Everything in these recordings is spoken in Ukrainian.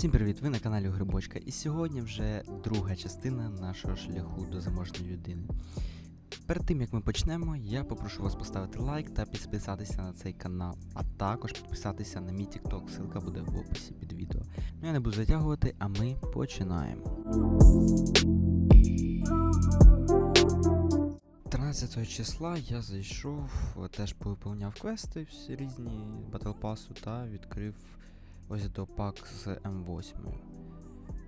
Всім привіт! Ви на каналі Грибочка. І сьогодні вже друга частина нашого шляху до заможної людини. Перед тим як ми почнемо, я попрошу вас поставити лайк та підписатися на цей канал, а також підписатися на мій TikTok, ссылка буде в описі під відео. Ну я не буду затягувати, а ми починаємо. 13 числа я зайшов, теж повиповняв квести всі різні Pass та відкрив ось до пак з М8.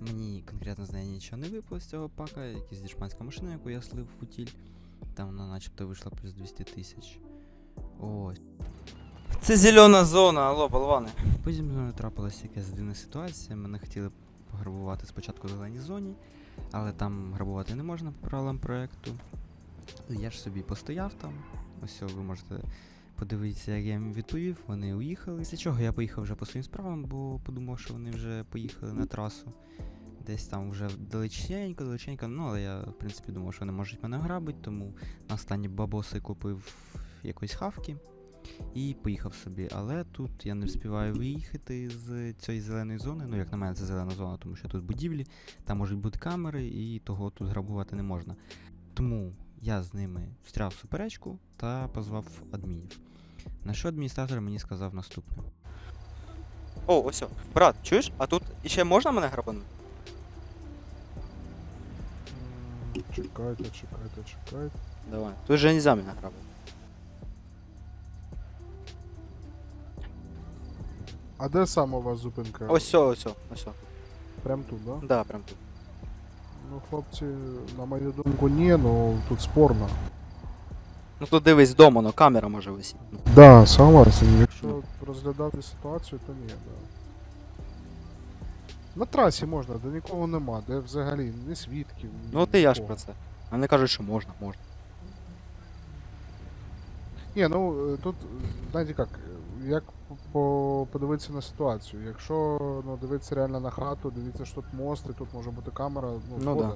Мені конкретно з неї нічого не випало з цього пака, якась дешманська машина, яку я слив в утіль. Там вона начебто вийшла плюс 200 тисяч. Ось. Це зелена зона, алло, болвани. Потім зі мною трапилася якась дивна ситуація. Мене хотіли пограбувати спочатку в зеленій зоні, але там грабувати не можна по правилам проекту. Я ж собі постояв там. Ось ви можете подивитися, як я їм відповів. Вони уїхали. Після чого я поїхав вже по своїм справам, бо подумав, що вони вже поїхали на трасу. Десь там вже далеченько, далеченько. Ну, але я, в принципі, думав, що вони можуть мене грабити, тому на останні бабоси купив якоїсь хавки і поїхав собі. Але тут я не встигаю виїхати з цієї зеленої зони. Ну, як на мене, це зелена зона, тому що тут будівлі, там можуть бути камери, і того тут грабувати не можна. Тому я з ними встряв суперечку та позвав адмінів. На що адміністратор мені сказав наступне. О, ось. Брат, чуєш? А тут іще можна мене грабанути? Чекайте, чекайте, чекайте. Давай. Тут же нельзя мене грабити. А де саме у вас зупинка? Ось, о, ось, о, ось. Прям тут, да? Да, прям тут. Ну, хлопці, на мою думку, ні, ну тут спорно. Ну тут дивись вдома, ну камера може висіти. Ну, Да, согласен. Якщо розглядати ситуацію, то ні, да. На трасі можна, де нікого нема, де взагалі ні свідків. ні Ну от і я ж нікого. про це. А вони кажуть, що можна, можна. Ні, ну е, тут, знаєте як, е, як по, подивитися на ситуацію. Якщо ну, дивитися реально на хату, дивіться, що тут мост, і тут може бути камера, ну, Ну згоден.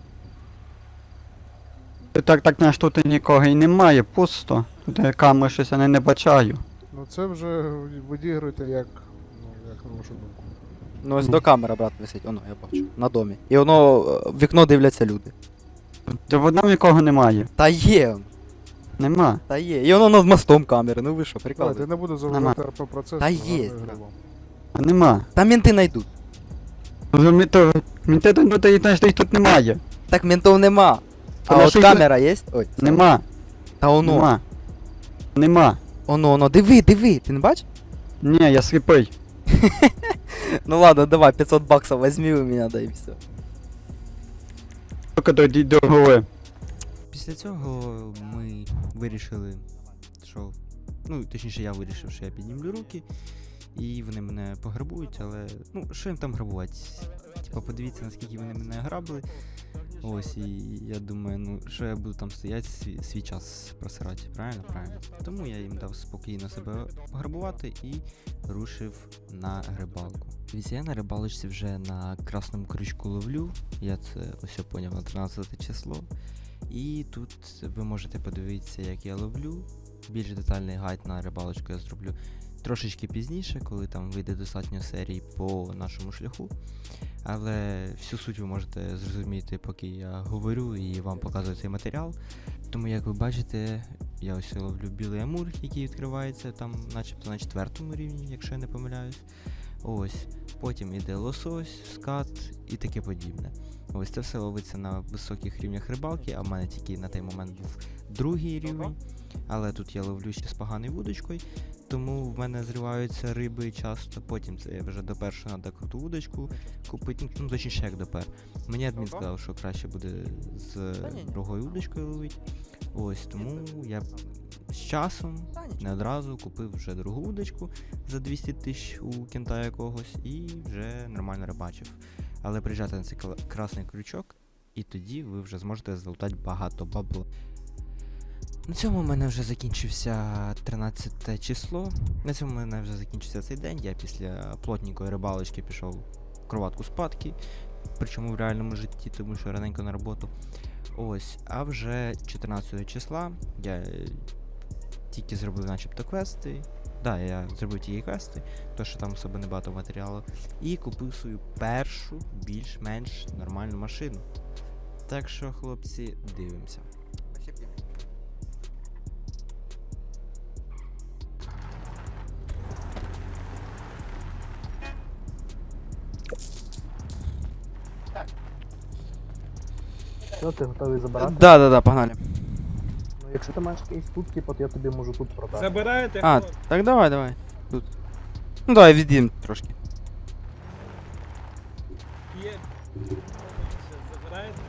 Так, так наш тут і нікого і немає, пусто. Тут я камери щось я не, не бачаю. Ну це вже відігруєте як, ну, як на вашу думку. Ну ось до камера, брат, висить. Оно, я бачу. На домі. І воно е, в вікно дивляться люди. Та в одному нікого немає. Та є, Нема. та є. І воно над мостом камери. Ну ви що, прикол. я не буду заводити РП процес. Та є. А нема. Там менти найдуть. Ну, мі- то- мі- те тут тут, їх тут немає. Так ментов нема. А от камера є? Ой. Нема. Та воно. Нема. Нема. Оно, оно. Диви, диви. Ти не бачиш? Ні, я сліпий. Ну ладно, давай, 500 баксов возьми у меня, да и все. Тільки до, до голови. Після цього ми вирішили, що. Ну, точніше, я вирішив, що я піднімлю руки, і вони мене пограбують, але. Ну, що їм там грабувати? Типа, подивіться, наскільки вони мене грабили. Ось, і я думаю, ну що я буду там стояти свій, свій час просирати, правильно? Правильно. Тому я їм дав спокійно себе пограбувати і рушив на рибалку. Дивіться, я на рибалочці вже на красному крючку ловлю. Я це ось поняв на 13 число. І тут ви можете подивитися, як я ловлю. Більш детальний гайд на рибалочку я зроблю трошечки пізніше, коли там вийде достатньо серій по нашому шляху. Але всю суть ви можете зрозуміти, поки я говорю і вам показую цей матеріал. Тому, як ви бачите, я ось ловлю білий амур, який відкривається там, начебто на четвертому рівні, якщо я не помиляюсь. Ось. Потім іде лосось, скат і таке подібне. Ось це все ловиться на високих рівнях рибалки, а в мене тільки на той момент був другий рівень. Але тут я ловлю ще з поганою вудочкою, тому в мене зриваються риби часто. Потім це вже допер, що треба круту вудочку купити. Ну, точніше, як допер. Мені адмін сказав, що краще буде з другою вудочкою ловити. Ось тому я з часом не одразу купив вже другу удочку за 200 тисяч у кента якогось і вже нормально рибачив. Але приїжджайте на цей красний крючок, і тоді ви вже зможете залутати багато бабла. На цьому в мене вже закінчився 13 число. На цьому в мене вже закінчився цей день. Я після плотненької рибалочки пішов в кроватку спадки, причому в реальному житті, тому що раненько на роботу. Ось, а вже 14 числа я тільки зробив начебто квести, да, я зробив ті квести, то що там особо небагато матеріалу. І купив свою першу більш-менш нормальну машину. Так що, хлопці, дивимося. Все, ти готовий забирати? Да, да, да, погнали. Ну, якщо ти маєш якийсь тут, типу, то я тобі можу тут продати. Забираєте? А, хлопці? так давай, давай. Тут. Ну давай відійдемо трошки. Є. Забираєте?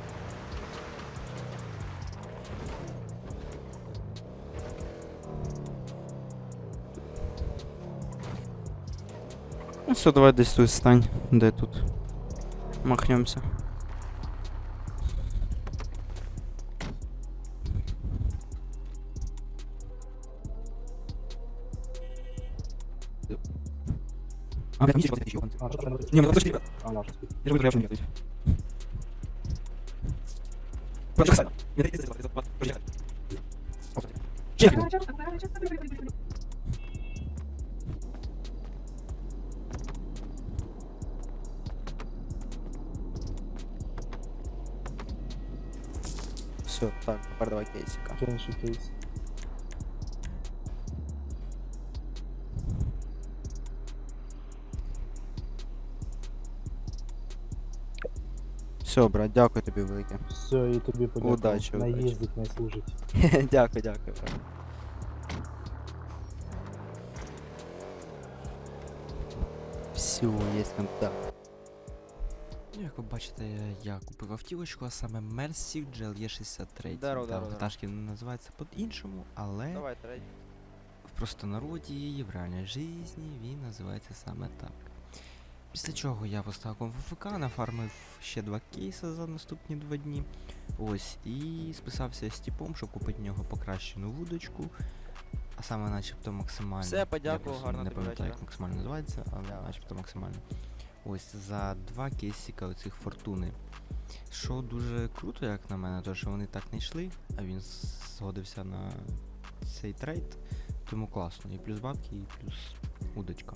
Ну все, давай десь тут стань. Де тут? Махнемся. А, блядь, там есть еще А, що треба? Не, ну подожди, ребят. А, наш. Я же выиграю, я Подожди, Не дайте здесь, здесь, подожди. Чекай. Все, так, тепер давай кейсика. Чи інший Все, брат, дякую тобі велике. Все, і тобі подякую. Удачі, удачі. Наїздить, не служить. дякую, дякую, брат. Все, є контакт. Ну, Як ви бачите, я купив автівочку, а саме Mercy GLE63. Здорово, Да, здорово, Ватажки називається по-іншому, але Давай, третій. в простонароді і в реальній житті він називається саме так. Після чого я поставив комп ФК, нафармив ще два кейси за наступні два дні. Ось, і списався з типом, щоб купити в нього покращену вудочку. А саме начебто максимально. Все, просто гарного Не пам'ятаю, як максимально називається, але начебто максимально. Ось за два кейсика оцих фортуни. Що дуже круто, як на мене, то що вони так не йшли, а він згодився на цей трейд. Тому класно. І плюс бабки, і плюс удочка.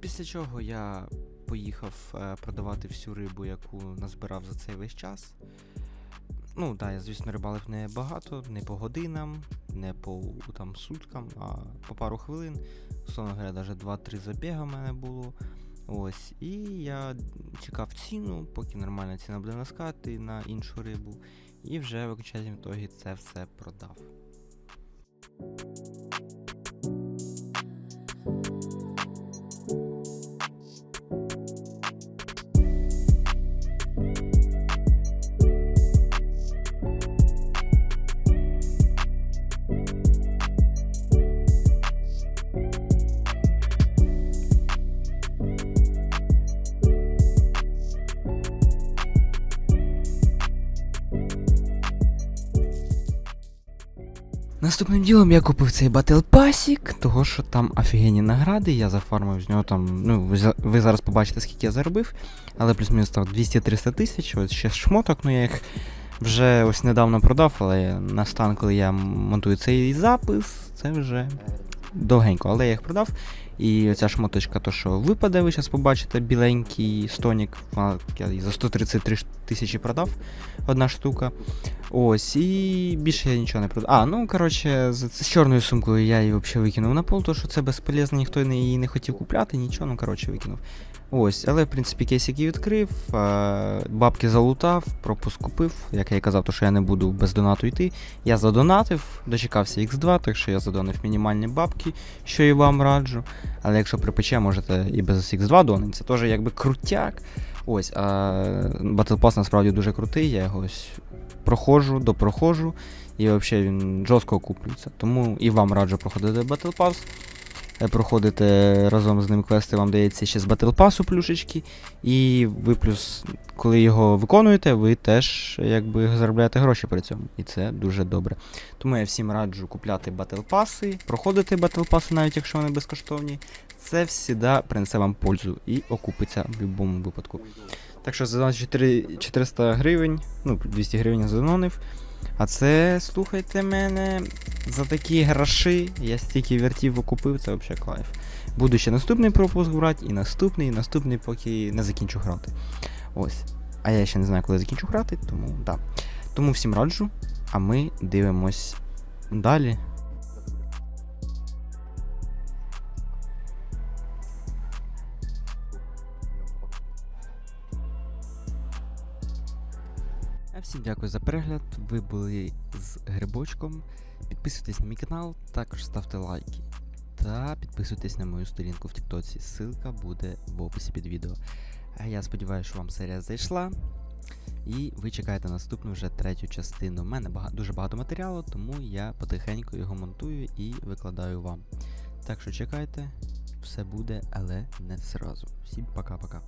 Після чого я поїхав е, продавати всю рибу, яку назбирав за цей весь час. Ну, так, да, я, звісно, рибалив не багато, не по годинам, не по там, суткам, а по пару хвилин. Условно говоря, навіть 2-3 забіга в мене було. Ось, і я чекав ціну, поки нормальна ціна буде наскати на іншу рибу. І вже в окончательному ітогі це все продав. Наступним ділом я купив цей Battle Passік, того що там офігенні награди, я зафармив з нього там, ну, ви, зараз побачите, скільки я заробив, але плюс-мінус став 200-300 тисяч, ось ще шмоток, ну я їх вже ось недавно продав, але на стан, коли я монтую цей запис, це вже довгенько, але я їх продав. І оця шмоточка, то що випаде, ви зараз побачите, біленький стонік, я її за 133 тисячі продав, одна штука. Ось, і більше я нічого не продав. А, ну коротше, з, з чорною сумкою я її взагалі викинув на пол, тому що це безполезно, ніхто не, її не хотів купляти, нічого, ну коротше, викинув. Ось, але в принципі кейсики відкрив, е, бабки залутав, пропуск купив. Як я і казав, то що я не буду без донату йти. Я задонатив, дочекався X2, так що я задонив мінімальні бабки, що і вам раджу. Але якщо припече, можете і без X2 донить. це теж якби крутяк. Ось, а Battle Pass насправді дуже крутий, я його ось проходжу, допроходжу, і взагалі він жорстко окуплюється. Тому і вам раджу проходити Battle Pass. Е, Проходите разом з ним квести, вам дається ще з Pass плюшечки. І ви плюс, коли його виконуєте, ви теж якби заробляєте гроші при цьому. І це дуже добре. Тому я всім раджу купляти Pass, проходити Pass, навіть якщо вони безкоштовні. Це завжди принесе вам пользу і окупиться в будь-якому випадку. Так що за 400 гривень, ну 200 гривень задононив. А це, слухайте мене, за такі гроші я стільки вертів купив, це взагалі кайф. Буду ще наступний пропуск брати, і наступний, і наступний, поки не закінчу грати. Ось. А я ще не знаю, коли закінчу грати, тому. Да. Тому всім раджу, а ми дивимось далі. Всім дякую за перегляд. Ви були з грибочком. Підписуйтесь на мій канал, також ставте лайки. Та підписуйтесь на мою сторінку в Тіктоці. Ссылка буде в описі під відео. А я сподіваюся, що вам серія зайшла. І ви чекаєте наступну вже третю частину. У мене бага- дуже багато матеріалу, тому я потихеньку його монтую і викладаю вам. Так що чекайте, все буде, але не зразу. Всім пока-пока.